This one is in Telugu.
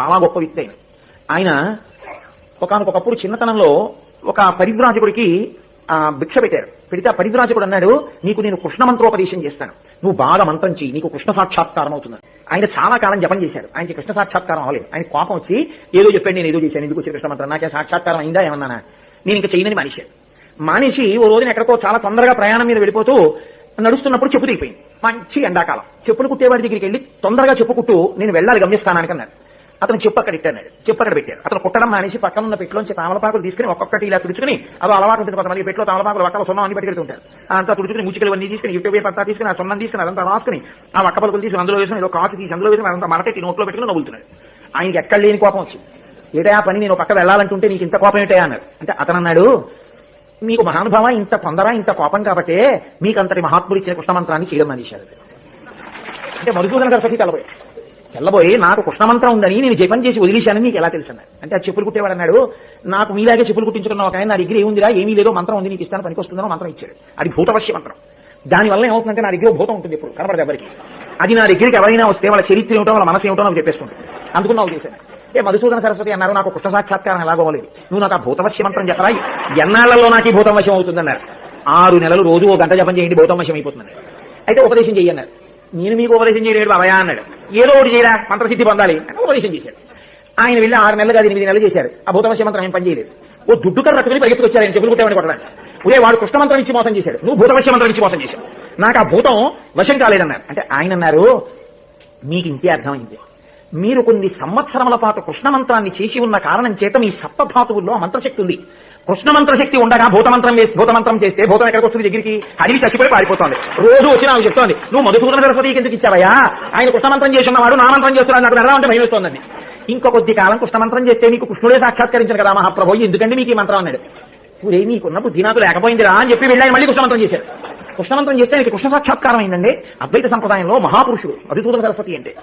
చాలా గొప్ప వ్యక్తి. ఆయన ఆయన ఒకనకొకప్పుడు చిన్నతనంలో ఒక పరివ్రాజకుడికి ఆ, భిక్ష పెట్టారు. పెడితే ఆ పరివ్రాజకుడు అన్నాడు నీకు నేను కృష్ణ మంత్రోపదేశం చేస్తాను. నువ్వు బాగా మంత్రం నీకు కృష్ణ సాక్షాత్కారం అవుతుంది. ఆయన చాలా కాలం జపం చేశాడు. ఆయనకి కృష్ణ సాక్షాత్కారం అవ్వలేదు. ఆయన కోపం వచ్చి ఏదో చెప్పాడు నేను ఏదో చేశాను ఎందుకు వచ్చి కృష్ణ మంత్రం? నాకే సాక్షాత్కారం అయిందా ఏమన్నానా? నేను ఇంకా చేయనని మనిషి మానేసి ఓ రోజున ఎక్కడికో చాలా తొందరగా ప్రయాణం మీద వెళ్ళిపోతూ నడుస్తున్నప్పుడు చెప్పు దిగిపోయింది మంచి ఎండాకాలం. చెప్పులు కుట్టేవాడి దగ్గరికి వెళ్ళి తొందరగా చెప్పు కుట్టు నేను వెళ్ళాలి గమ్యస్థానానికి అన్నాడు. అతను చెప్పు అక్కడ ఇట్టాడు చెప్పు అక్కడ పెట్టారు. అతను కుట్టడం మానేసి పక్కన ఉన్న పెట్టులోంచి తామలపాకులు తీసుకుని ఒక్కొక్కటి ఇలా తుడుచుకుని అది అలవాటు ఉంటుంది కొంతమంది పెట్టులో తామలపాకులు వక్కలు సున్నం అన్ని పెట్టుకెళ్తుంటారు అంతా తుడుచుకుని ముచ్చికలు అన్ని తీసుకుని యుట్యూబ్ పత్తా తీసుకుని ఆ సున్నం తీసుకుని అదంతా రాసుకుని ఆ వక్క పలుకులు తీసుకుని అందులో వేసుకుని ఏదో కాచు తీసి అందులో వేసుకుని అదంతా మరకెట్టి నోట్లో పెట్టుకుని నవ్వులుతున్నాడు ఆయనకి ఎక్కడ లేని కోపం వచ్చింది. ఏటా పని నేను పక్క వెళ్ళాలంటుంటే నీకు ఇంత కోపం ఏంటా అన్నాడు. అంటే అతను అన్నాడు మీకు మహానుభావ ఇంత తొందర ఇంత కోపం కాబట్టే మీకు అంతటి మహాత్ముడు ఇచ్చిన కృష్ణమంత్రాన్ని చేయడం మానేశారు. అంటే మధుసూదన సరస్వతి తెల్లబోయి తెల్లబోయి నాకు కృష్ణమంత్రం ఉందని నేను జపం చేసి వదిలేశానని నీకు ఎలా తెలుసు అన్నాడు అంటే ఆ చెప్పులు కుట్టేవాడు అన్నాడు నాకు మీలాగే చెప్పులు కుట్టించుకున్న ఒక ఆయన నా దగ్గర ఏముందిరా? ఏమీ లేదో మంత్రం ఉంది నీకు ఇస్తాను పనికొస్తుందో మంత్రం ఇచ్చాడు. అది భూతవశ్య మంత్రం. దానివల్ల ఏమవుతుందంటే నా దగ్గర భూతం ఉంటుంది ఇప్పుడు కనబడదు ఎవరికి. అది నా దగ్గరికి ఎవరైనా వస్తే వాళ్ళ చరిత్ర ఏమిటో వాళ్ళ మనసు ఏమిటో నాకు చెప్పేసుకుంటాను అందుకు నాకు చేశాను ఏ మధుసూదన సరస్వతి అన్నారు నాకు కృష్ణ సాక్షాత్కారం ఎలాగోలేదు నువ్వు నాకు ఆ భూతవశ్య మంత్రం చెప్పరా? ఎన్నాళ్ళలో నాకు ఈ వశం అవుతుందన్నారు. ఆరు నెలలు రోజు ఓ గంట జపం చేయండి భూతవశ్యం అయిపోతుందన్నారు అయితే ఉపదేశం చెయ్యన్నారు నేను మీకు ఉపదేశం చేయలేడు బాబాయా అన్నాడు. ఏదో ఒకటి చేయరా మంత్రసిద్ధి పొందాలి అని ఉపదేశం చేశాడు. ఆయన వెళ్ళి ఆరు నెలలు కాదు ఎనిమిది నెలలు చేశారు ఆ భూతమశ మంత్రం ఏం పనిచేయలేదు ఓ దుడ్డు కర్ర రట్టుకుని పరిగెత్తుకొచ్చారు ఆయన చెప్పులు కుట్టేవాడిని కొట్టడానికి. ఒరే వాడు కృష్ణ మంత్రం ఇచ్చి మోసం చేశాడు. నువ్వు భూతవశ్య మంత్రం ఇచ్చి మోసం చేశాడు నాకు ఆ భూతం వశం కాలేదన్నారు. అంటే ఆయన అన్నారు మీకు ఇంతే అర్థమైంది. మీరు కొన్ని సంవత్సరముల పాటు కృష్ణ మంత్రాన్ని చేసి ఉన్న కారణం చేత మీ సప్తధాతువుల్లో ఆ మంత్రశక్తి ఉంది. కృష్ణ మంత్రశక్తి ఉండగా భూతమంత్రం వేసి భూతమంత్రం చేస్తే భూతం ఎక్కడికి వస్తుంది దగ్గరికి? అడిగి చచ్చిపోయి పారిపోతుంది. రోజు వచ్చి నాకు చెప్తోంది నువ్వు మధుసూదన సరస్వతికి ఎందుకు ఇచ్చావయ్యా? ఆయన కృష్ణ మంత్రం చేసి ఉన్నవాడు నా మంత్రం చేస్తున్నాడు నాకు నెల అంటే భయం వేస్తోందండి ఇంకో కొద్ది కాలం కృష్ణ మంత్రం చేస్తే నీకు కృష్ణుడే సాక్షాత్కరించారు కదా మహాప్రభు ఎందుకంటే మీకు ఈ మంత్రం అన్నాడు. ఊరే నీకున్న బుద్ధి నాకు లేకపోయిందిరా అని చెప్పి వెళ్ళాను మళ్ళీ కృష్ణమంత్రం చేశారు. కృష్ణమంత్రం చేస్తే ఆయనకి కృష్ణ సాక్షాత్కారం అయిందండి. అద్వైత సంప్రదాయంలో మహాపురుషుడు మధుసూదన సరస్వతి అంటే.